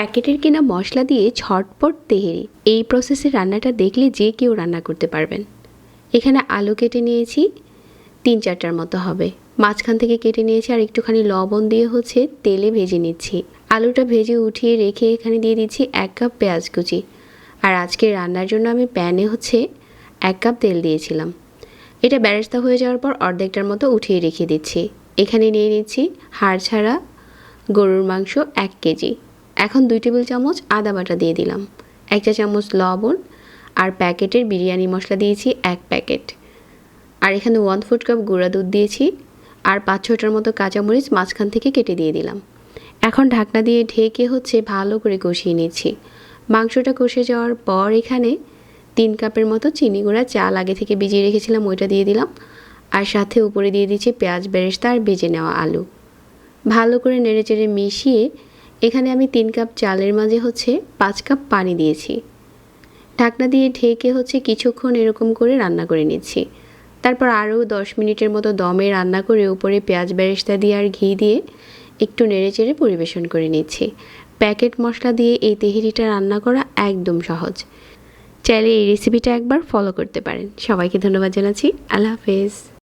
প্যাকেটের কেনা মশলা দিয়ে ঝটপট তেহেরি। এই প্রসেসে রান্নাটা দেখলে যে কেউ রান্না করতে পারবেন। এখানে আলু কেটে নিয়েছি, তিন চারটার মতো হবে। মাঝখান থেকে কেটে নিয়েছি আর একটুখানি লবণ দিয়ে হচ্ছে তেলে ভেজে নিচ্ছি। আলুটা ভেজে উঠিয়ে রেখে এখানে দিয়ে দিচ্ছি এক কাপ পেঁয়াজ কুচি। আর আজকে রান্নার জন্য আমি প্যানে হচ্ছে এক কাপ তেল দিয়েছিলাম। এটা ব্যারেস্তা হয়ে যাওয়ার পর অর্ধেকটার মতো উঠিয়ে রেখে দিচ্ছি। এখানে নিয়ে নিচ্ছি হাড় ছাড়া গরুর মাংস এক কেজি। এখন দুই টেবিল চামচ আদা বাটা দিয়ে দিলাম। এক চা চামচ লবণ আর প্যাকেটের বিরিয়ানি মশলা দিয়েছি এক প্যাকেট। আর এখানে ওয়ান ফুট কাপ গুঁড়া দুধ দিয়েছি আর পাঁচ ছটার মতো কাঁচামরিচ মাঝখান থেকে কেটে দিয়ে দিলাম। এখন ঢাকনা দিয়ে ঢেকে হচ্ছে ভালো করে কষিয়ে নিচ্ছি। মাংসটা কষে যাওয়ার পর এখানে তিন কাপের মতো চিনি গুঁড়া, চাল আগে থেকে ভিজিয়ে রেখেছিলাম, ওইটা দিয়ে দিলাম। আর সাথে উপরে দিয়ে দিচ্ছি পেঁয়াজ, বেরেস্তা আর ভেজে নেওয়া আলু। ভালো করে নেড়েচেড়ে মিশিয়ে এখানে আমি তিন কাপ চালের মাঝে হচ্ছে পাঁচ কাপ পানি দিয়েছি। ঢাকনা দিয়ে ঢেকে হচ্ছে কিছুক্ষণ এরকম করে রান্না করে নিচ্ছি। তারপর আরও দশ মিনিটের মতো দমে রান্না করে উপরে পেঁয়াজ বেরেস্তা দিয়ে আর ঘি দিয়ে একটু নেড়েচেড়ে পরিবেশন করে নিচ্ছি। প্যাকেট মশলা দিয়ে এই তেহেরিটা রান্না করা একদম সহজ। চাইলে এই রেসিপিটা একবার ফলো করতে পারেন। সবাইকে ধন্যবাদ জানাচ্ছি। আল্লাহ হাফেজ।